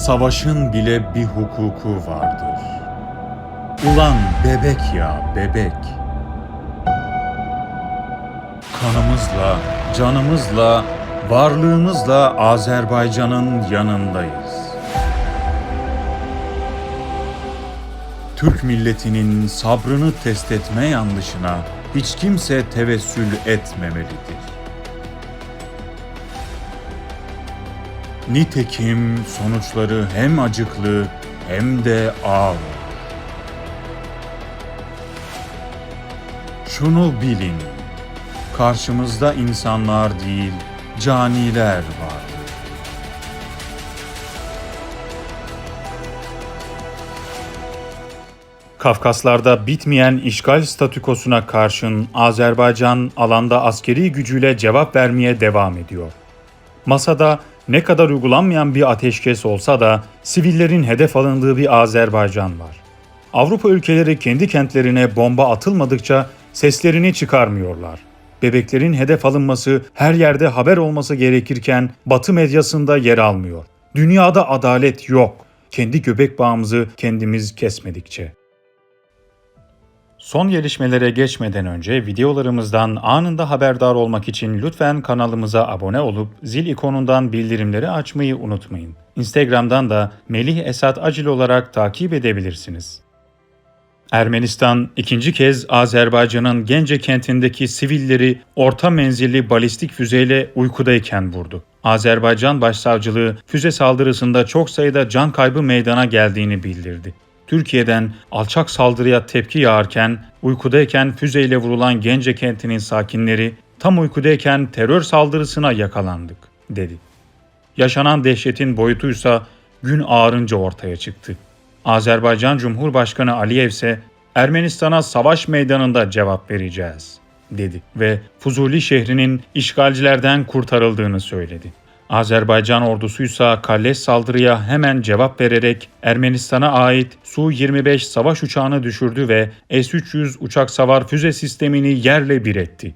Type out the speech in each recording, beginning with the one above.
Savaşın bile bir hukuku vardır. Ulan bebek ya bebek. Kanımızla, canımızla, varlığımızla Azerbaycan'ın yanındayız. Türk milletinin sabrını test etme yanlışına hiç kimse tevessül etmemelidir. Nitekim sonuçları hem acıklı hem de ağır. Şunu bilin, karşımızda insanlar değil, caniler var. Kafkaslarda bitmeyen işgal statükosuna karşın Azerbaycan alanda askeri gücüyle cevap vermeye devam ediyor. Masada ne kadar uygulanmayan bir ateşkes olsa da sivillerin hedef alındığı bir Azerbaycan var. Avrupa ülkeleri kendi kentlerine bomba atılmadıkça seslerini çıkarmıyorlar. Bebeklerin hedef alınması her yerde haber olması gerekirken Batı medyasında yer almıyor. Dünyada adalet yok. Kendi göbek bağımızı kendimiz kesmedikçe. Son gelişmelere geçmeden önce videolarımızdan anında haberdar olmak için lütfen kanalımıza abone olup zil ikonundan bildirimleri açmayı unutmayın. Instagram'dan da Melih Esat Acil olarak takip edebilirsiniz. Ermenistan ikinci kez Azerbaycan'ın Gence kentindeki sivilleri orta menzilli balistik füzeyle uykudayken vurdu. Azerbaycan Başsavcılığı füze saldırısında çok sayıda can kaybı meydana geldiğini bildirdi. Türkiye'den alçak saldırıya tepki yağarken uykudayken füzeyle vurulan Gence kentinin sakinleri tam uykudayken terör saldırısına yakalandık dedi. Yaşanan dehşetin boyutuysa gün ağarınca ortaya çıktı. Azerbaycan Cumhurbaşkanı Aliyev ise Ermenistan'a savaş meydanında cevap vereceğiz dedi ve Fuzuli şehrinin işgalcilerden kurtarıldığını söyledi. Azerbaycan ordusuysa Kalleş saldırıya hemen cevap vererek Ermenistan'a ait Su-25 savaş uçağını düşürdü ve S-300 uçak savar füze sistemini yerle bir etti.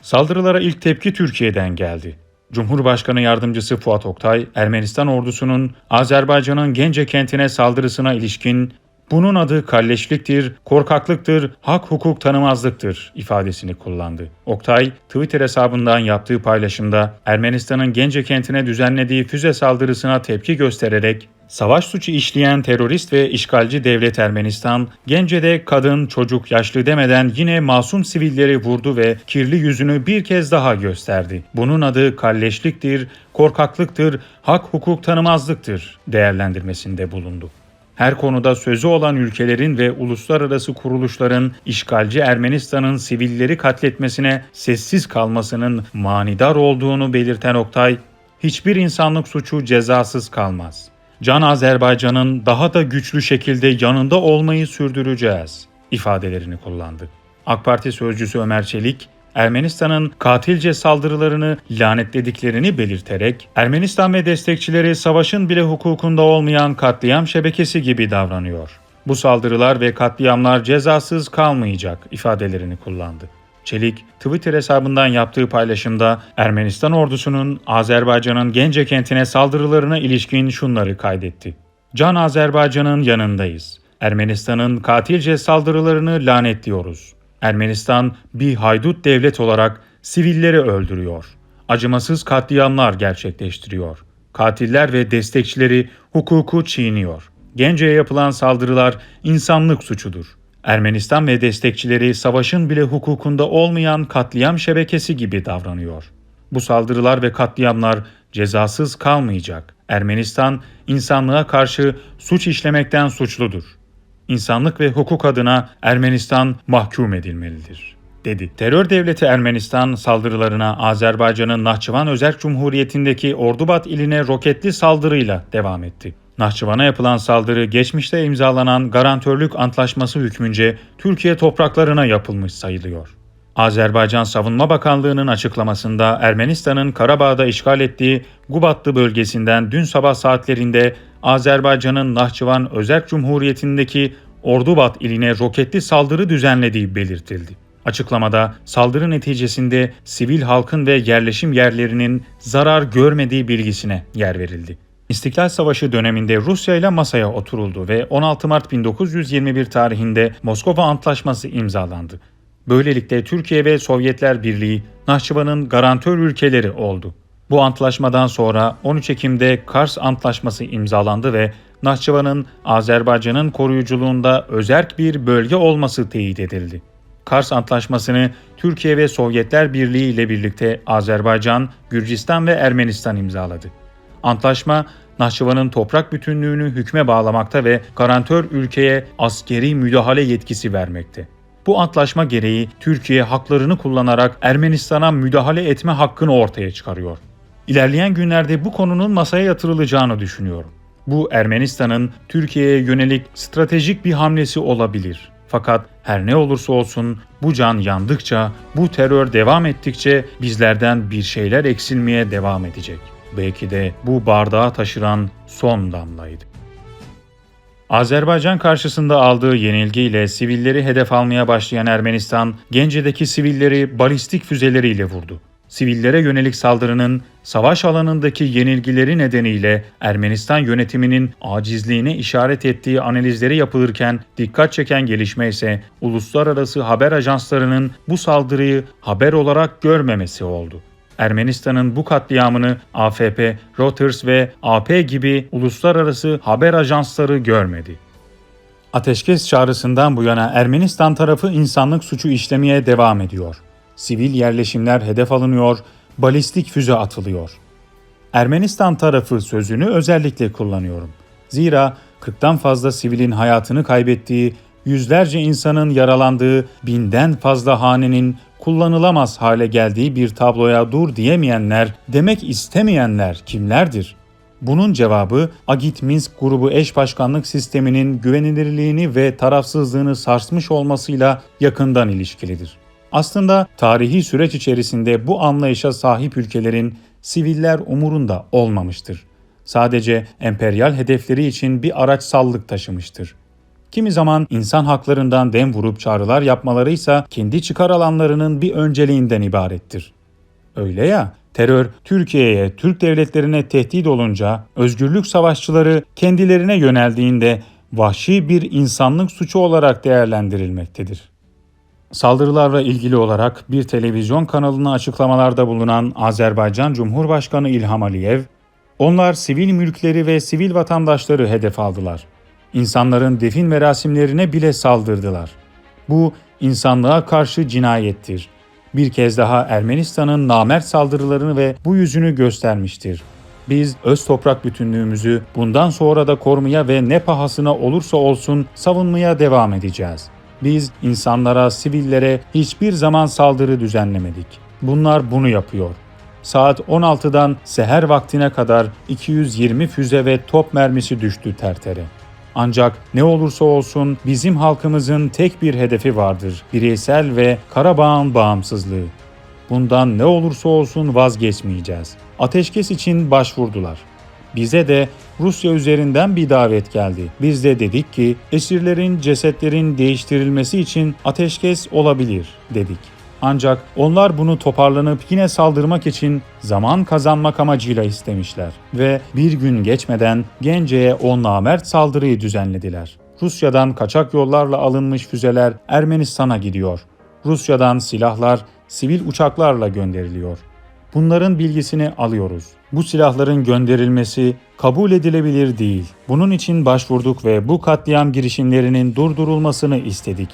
Saldırılara ilk tepki Türkiye'den geldi. Cumhurbaşkanı Yardımcısı Fuat Oktay, Ermenistan ordusunun Azerbaycan'ın Gence kentine saldırısına ilişkin bunun adı kalleşliktir, korkaklıktır, hak hukuk tanımazlıktır ifadesini kullandı. Oktay, Twitter hesabından yaptığı paylaşımda Ermenistan'ın Gence kentine düzenlediği füze saldırısına tepki göstererek Savaş suçu işleyen terörist ve işgalci devlet Ermenistan, Gence'de kadın, çocuk, yaşlı demeden yine masum sivilleri vurdu ve kirli yüzünü bir kez daha gösterdi. Bunun adı kalleşliktir, korkaklıktır, hak hukuk tanımazlıktır değerlendirmesinde bulundu. Her konuda sözü olan ülkelerin ve uluslararası kuruluşların işgalci Ermenistan'ın sivilleri katletmesine sessiz kalmasının manidar olduğunu belirten Oktay, hiçbir insanlık suçu cezasız kalmaz. Can Azerbaycan'ın daha da güçlü şekilde yanında olmayı sürdüreceğiz ifadelerini kullandı. AK Parti sözcüsü Ömer Çelik, Ermenistan'ın katilce saldırılarını lanetlediklerini belirterek Ermenistan ve destekçileri savaşın bile hukukunda olmayan katliam şebekesi gibi davranıyor. Bu saldırılar ve katliamlar cezasız kalmayacak ifadelerini kullandı. Çelik, Twitter hesabından yaptığı paylaşımda Ermenistan ordusunun Azerbaycan'ın Gence kentine saldırılarına ilişkin şunları kaydetti. Can Azerbaycan'ın yanındayız. Ermenistan'ın katilce saldırılarını lanetliyoruz. Ermenistan bir haydut devlet olarak sivilleri öldürüyor. Acımasız katliamlar gerçekleştiriyor. Katiller ve destekçileri hukuku çiğniyor. Gence'ye yapılan saldırılar insanlık suçudur. Ermenistan ve destekçileri savaşın bile hukukunda olmayan katliam şebekesi gibi davranıyor. Bu saldırılar ve katliamlar cezasız kalmayacak. Ermenistan insanlığa karşı suç işlemekten suçludur. İnsanlık ve hukuk adına Ermenistan mahkum edilmelidir dedi. Terör devleti Ermenistan saldırılarına Azerbaycan'ın Nahçıvan Özerk Cumhuriyeti'ndeki Ordubat iline roketli saldırıyla devam etti. Nahçıvan'a yapılan saldırı geçmişte imzalanan garantörlük antlaşması hükmünce Türkiye topraklarına yapılmış sayılıyor. Azerbaycan Savunma Bakanlığı'nın açıklamasında Ermenistan'ın Karabağ'da işgal ettiği Gubatlı bölgesinden dün sabah saatlerinde Azerbaycan'ın Nahçıvan Özerk Cumhuriyeti'ndeki Ordubat iline roketli saldırı düzenlediği belirtildi. Açıklamada saldırı neticesinde sivil halkın ve yerleşim yerlerinin zarar görmediği bilgisine yer verildi. İstiklal Savaşı döneminde Rusya ile masaya oturuldu ve 16 Mart 1921 tarihinde Moskova Antlaşması imzalandı. Böylelikle Türkiye ve Sovyetler Birliği Nahçıvan'ın garantör ülkeleri oldu. Bu antlaşmadan sonra 13 Ekim'de Kars Antlaşması imzalandı ve Nahçıvan'ın Azerbaycan'ın koruyuculuğunda özerk bir bölge olması teyit edildi. Kars Antlaşması'nı Türkiye ve Sovyetler Birliği ile birlikte Azerbaycan, Gürcistan ve Ermenistan imzaladı. Antlaşma, Nahçıvan'ın toprak bütünlüğünü hükme bağlamakta ve garantör ülkeye askeri müdahale yetkisi vermekte. Bu antlaşma gereği Türkiye haklarını kullanarak Ermenistan'a müdahale etme hakkını ortaya çıkarıyor. İlerleyen günlerde bu konunun masaya yatırılacağını düşünüyorum. Bu Ermenistan'ın Türkiye'ye yönelik stratejik bir hamlesi olabilir. Fakat her ne olursa olsun bu can yandıkça, bu terör devam ettikçe bizlerden bir şeyler eksilmeye devam edecek. Belki de bu bardağı taşıran son damlaydı. Azerbaycan karşısında aldığı yenilgiyle sivilleri hedef almaya başlayan Ermenistan, Gence'deki sivilleri balistik füzeleriyle vurdu. Sivillere yönelik saldırının savaş alanındaki yenilgileri nedeniyle Ermenistan yönetiminin acizliğine işaret ettiği analizleri yapılırken dikkat çeken gelişme ise uluslararası haber ajanslarının bu saldırıyı haber olarak görmemesi oldu. Ermenistan'ın bu katliamını AFP, Reuters ve AP gibi uluslararası haber ajansları görmedi. Ateşkes çağrısından bu yana Ermenistan tarafı insanlık suçu işlemeye devam ediyor. Sivil yerleşimler hedef alınıyor, balistik füze atılıyor. Ermenistan tarafı sözünü özellikle kullanıyorum. Zira 40'tan fazla sivilin hayatını kaybettiği, yüzlerce insanın yaralandığı, binden fazla hanenin kullanılamaz hale geldiği bir tabloya dur diyemeyenler, demek istemeyenler kimlerdir? Bunun cevabı Agit Minsk grubu eş başkanlık sisteminin güvenilirliğini ve tarafsızlığını sarsmış olmasıyla yakından ilişkilidir. Aslında tarihi süreç içerisinde bu anlayışa sahip ülkelerin siviller umurunda olmamıştır. Sadece emperyal hedefleri için bir araç sallık taşımıştır. Kimi zaman insan haklarından dem vurup çağrılar yapmaları ise kendi çıkar alanlarının bir önceliğinden ibarettir. Öyle ya, terör Türkiye'ye, Türk devletlerine tehdit olunca, özgürlük savaşçıları kendilerine yöneldiğinde vahşi bir insanlık suçu olarak değerlendirilmektedir. Saldırılarla ilgili olarak bir televizyon kanalına açıklamalarda bulunan Azerbaycan Cumhurbaşkanı İlham Aliyev, onlar sivil mülkleri ve sivil vatandaşları hedef aldılar. İnsanların defin merasimlerine bile saldırdılar. Bu insanlığa karşı cinayettir. Bir kez daha Ermenistan'ın namert saldırılarını ve bu yüzünü göstermiştir. Biz öz toprak bütünlüğümüzü bundan sonra da korumaya ve ne pahasına olursa olsun savunmaya devam edeceğiz. Biz insanlara, sivillere hiçbir zaman saldırı düzenlemedik. Bunlar bunu yapıyor. Saat 16'dan seher vaktine kadar 220 füze ve top mermisi düştü tertere. Ancak ne olursa olsun bizim halkımızın tek bir hedefi vardır. Bireysel ve Karabağ'ın bağımsızlığı. Bundan ne olursa olsun vazgeçmeyeceğiz. Ateşkes için başvurdular. Bize de Rusya üzerinden bir davet geldi. Biz de dedik ki esirlerin cesetlerin değiştirilmesi için ateşkes olabilir dedik. Ancak onlar bunu toparlanıp yine saldırmak için zaman kazanmak amacıyla istemişler ve bir gün geçmeden Gence'ye o namert saldırıyı düzenlediler. Rusya'dan kaçak yollarla alınmış füzeler Ermenistan'a gidiyor. Rusya'dan silahlar sivil uçaklarla gönderiliyor. Bunların bilgisini alıyoruz. Bu silahların gönderilmesi kabul edilebilir değil. Bunun için başvurduk ve bu katliam girişimlerinin durdurulmasını istedik.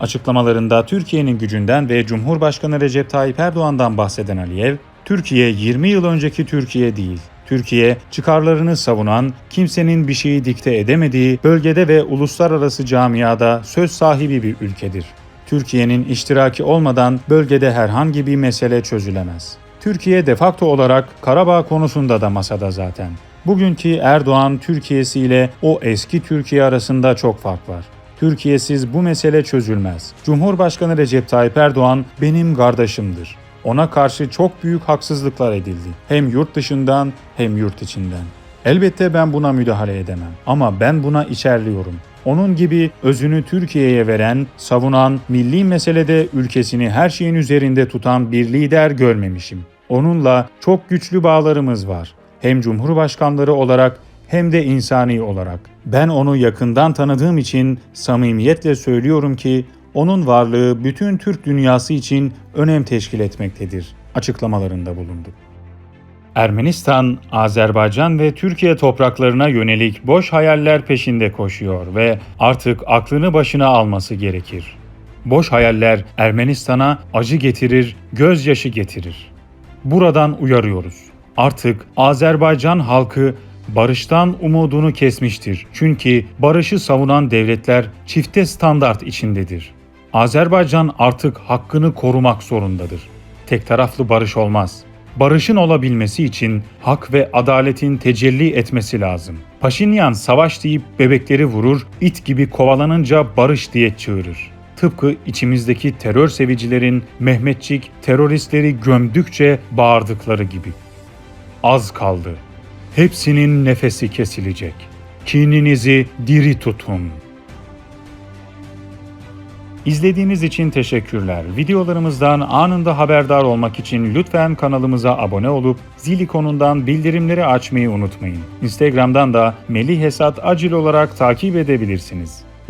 Açıklamalarında Türkiye'nin gücünden ve Cumhurbaşkanı Recep Tayyip Erdoğan'dan bahseden Aliyev, Türkiye 20 yıl önceki Türkiye değil. Türkiye, çıkarlarını savunan, kimsenin bir şeyi dikte edemediği, bölgede ve uluslararası camiada söz sahibi bir ülkedir. Türkiye'nin iştiraki olmadan bölgede herhangi bir mesele çözülemez. Türkiye defakto olarak Karabağ konusunda da masada zaten. Bugünkü Erdoğan Türkiye'si ile o eski Türkiye arasında çok fark var. Türkiye'siz bu mesele çözülmez. Cumhurbaşkanı Recep Tayyip Erdoğan benim kardeşimdir. Ona karşı çok büyük haksızlıklar edildi. Hem yurt dışından hem yurt içinden. Elbette ben buna müdahale edemem ama ben buna içerliyorum. Onun gibi özünü Türkiye'ye veren, savunan, milli meselede ülkesini her şeyin üzerinde tutan bir lider görmemişim. Onunla çok güçlü bağlarımız var. Hem cumhurbaşkanları olarak hem de insani olarak. Ben onu yakından tanıdığım için samimiyetle söylüyorum ki onun varlığı bütün Türk dünyası için önem teşkil etmektedir açıklamalarında bulundu. Ermenistan, Azerbaycan ve Türkiye topraklarına yönelik boş hayaller peşinde koşuyor ve artık aklını başına alması gerekir. Boş hayaller Ermenistan'a acı getirir, gözyaşı getirir. Buradan uyarıyoruz. Artık Azerbaycan halkı barıştan umudunu kesmiştir. Çünkü barışı savunan devletler çifte standart içindedir. Azerbaycan artık hakkını korumak zorundadır. Tek taraflı barış olmaz. Barışın olabilmesi için hak ve adaletin tecelli etmesi lazım. Paşinyan savaş deyip bebekleri vurur, it gibi kovalanınca barış diye çığırır. Tıpkı içimizdeki terör sevicilerin Mehmetçik teröristleri gömdükçe bağırdıkları gibi. Az kaldı. Hepsinin nefesi kesilecek. Kininizi diri tutun. İzlediğiniz için teşekkürler. Videolarımızdan anında haberdar olmak için lütfen kanalımıza abone olup zil ikonundan bildirimleri açmayı unutmayın. Instagram'dan da Melih Hesat Acil olarak takip edebilirsiniz.